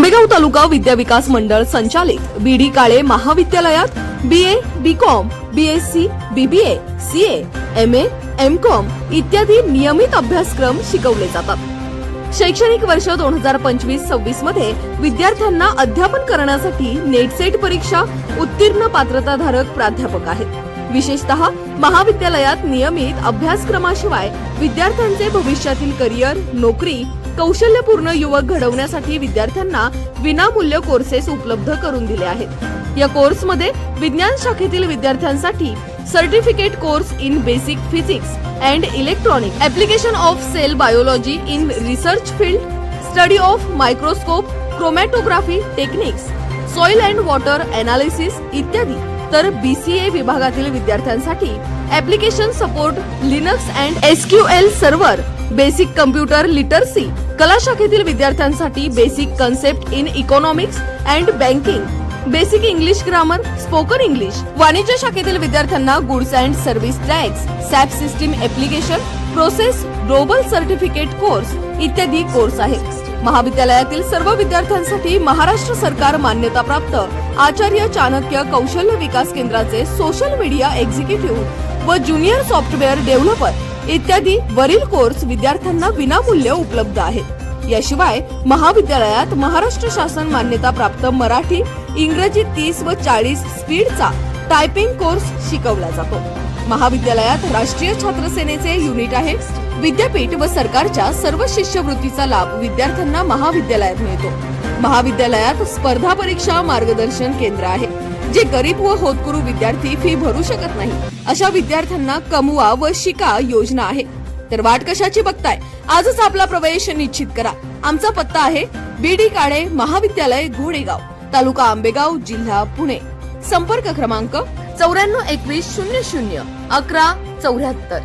आंबेगाव तालुका विद्याविकास मंडळ संचालित बी डी काळे महाविद्यालयात B A B com B S C BBA C M A M com इत्यादी नियमित अभ्यासक्रम शिकवले जातात. शैक्षणिक वर्ष दोन हजार पंचवीस सव्वीसमध्ये विद्यार्थ्यांना अध्यापन करण्यासाठी नेट सेट परीक्षा उत्तीर्ण पात्रताधारक प्राध्यापक आहेत. विशेषतः महाविद्यालयात नियमित अभ्यासक्रमाशिवाय विद्यार्थ्यांचे भविष्यातील करिअर नोकरी कौशल्यपूर्ण युवक घडवण्यासाठी विद्यार्थ्यांना विनामूल्य कोर्सेस उपलब्ध करून दिले आहेत. या कोर्समध्ये विज्ञान शाखेतील विद्यार्थ्यांसाठी certificate course in basic physics and electronic application of cell biology in research field study of microscope chromatography techniques soil and water analysis इत्यादी. तर बी सी ए विभागातील विद्यार्थ्यांसाठी application support Linux and S Q L server basic computer literacy. कला शाखेतील विद्यार्थ्यांसाठी basic concept in economics and banking. Basic English grammar spoken English. वाणिज्य शाखेतील विद्यार्थ्यांना goods and service tax SAP system application process global certificate course इत्यादी course आहेत. महाविद्यालयातील सर्व विद्यार्थ्यांसाठी महाराष्ट्र सरकार मान्यताप्राप्त आचार्य चाणक्य कौशल्य विकास केंद्राचे सोशल मीडिया एक्झिक्युटिव्ह व ज्युनियर सॉफ्टवेअर डेव्हलपर इत्यादी वरील कोर्स विद्यार्थ्यांना विनामूल्य उपलब्ध आहेत. याशिवाय महाविद्यालयात महाराष्ट्र शासन मान्यता प्राप्त मराठी इंग्रजी तीस व चाळीस स्पीडचा टायपिंग कोर्स शिकवला जातो. महाविद्यालयात राष्ट्रीय छात्र सेनेचे युनिट आहे. विद्यापीठ व सरकारच्या सर्व शिष्यवृत्तीचा लाभ विद्यार्थ्यांना महाविद्यालयात मिळतो. महाविद्यालयात स्पर्धा परीक्षा मार्गदर्शन केंद्र आहे. जे गरीब व होतकुरू विद्यार्थी फी भरू शकत नाही. अशा विद्यार्थ्यांना कमवा व शिका योजना आहे. तर वाट कशाची बघताय? आजच आपला प्रवेश निश्चित करा. आमचा पत्ता आहे बीडी काळे महाविद्यालय घोडेगाव तालुका आंबेगाव जिल्हा पुणे. संपर्क क्रमांक चौऱ्याण्णव एकवीस शून्य शून्य अकरा चौऱ्याहत्तर.